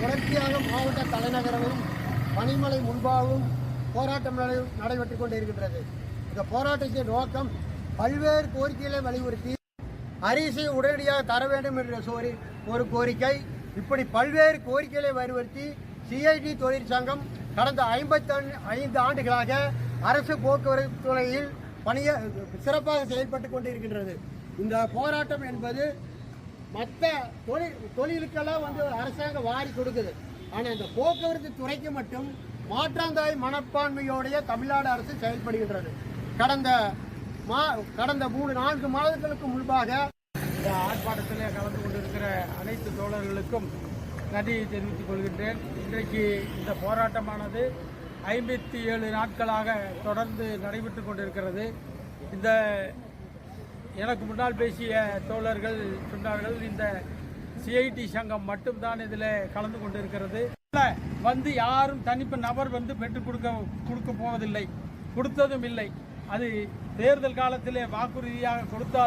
தொடர்ச்சியாக மாவட்ட தலைநகரமும் பனிமலை முன்பாகவும் போராட்டம் நடை நடைபெற்றுக் கொண்டிருக்கின்றது. இந்த போராட்டத்தின் நோக்கம் பல்வேறு கோரிக்கைகளை வலியுறுத்தி அரிசி உடனடியாக தர வேண்டும் என்ற சோரி ஒரு கோரிக்கை. இப்படி பல்வேறு கோரிக்கைகளை வலியுறுத்தி சிஐடி தொழிற்சங்கம் கடந்த ஐம்பத்தி ஐந்து ஆண்டுகளாக அரசு போக்குவரத்து துறையில் பணிய சிறப்பாக செயல்பட்டு கொண்டிருக்கின்றது. இந்த போராட்டம் என்பது மற்ற தொழில் தொழிலுக்கெல்லாம் வந்து அரசாங்கம் வாரி கொடுக்குது. ஆனால் இந்த போக்குவரத்து துறைக்கு மட்டும் மாற்றாந்தாய் மனப்பான்மையோடைய தமிழ்நாடு அரசு செயல்படுகின்றது. கடந்த மா கடந்த மூணு நான்கு மாதங்களுக்கு முன்பாக இந்த ஆர்ப்பாட்டத்தில் கலந்து கொண்டிருக்கிற அனைத்து தோழர்களுக்கும் நன்றியை தெரிவித்துக் கொள்கின்றேன். இன்றைக்கு இந்த போராட்டமானது ஐம்பத்தி ஏழு நாட்களாக தொடர்ந்து நடைபெற்று கொண்டிருக்கிறது. இந்த எனக்கு முன்னால் பேசிய தோழர்கள் சொன்னார்கள் இந்த சிஐடி சங்கம் மட்டும்தான் இதில் கலந்து கொண்டிருக்கிறது. வந்து யாரும் தனிப்பு நபர் வந்து பெற்றுக் கொடுக்க கொடுக்க போவதில்லை. கொடுத்ததும் இல்லை. அது தேர்தல் காலத்திலே வாக்குறுதியாக கொடுத்தால்